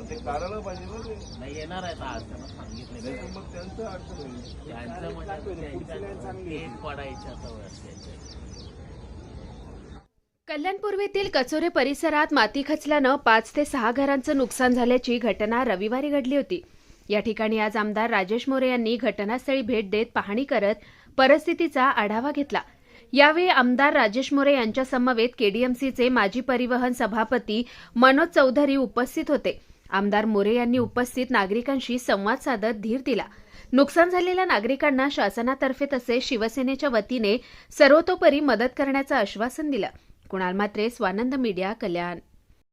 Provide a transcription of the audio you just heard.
मग ते काढायला पाहिजे ना ते. नाही येणार आहे आज त्यांना नाही सांगितलं मग त्यांचं अडचण होईल. त्यांचं म्हणजे त्यांच्या तेच पडायच्या सवय असते कल्याणपूर्वेतील कचोरे परिसरात माती खचल्यानं पाच ते सहा घरांचं नुकसान झाल्याची घटना रविवारी घडली होती. या ठिकाणी आज आमदार राजेश मोरे यांनी घटनास्थळी भेट देत पाहणी करत परिस्थितीचा आढावा घेतला. यावेळी आमदार राजेश मोरे यांच्या समवेत केडीएमसीचे माजी परिवहन सभापती मनोज चौधरी उपस्थित होते. आमदार मोरे यांनी उपस्थित नागरिकांशी संवाद साधत धीर दिला. नुकसान झालेल्या नागरिकांना शासनातर्फे तसे शिवसेनेच्या वतीने सर्वतोपरी मदत करण्याचं आश्वासन दिलं. कुणाल मात्रे स्वानंद मीडिया कल्याण.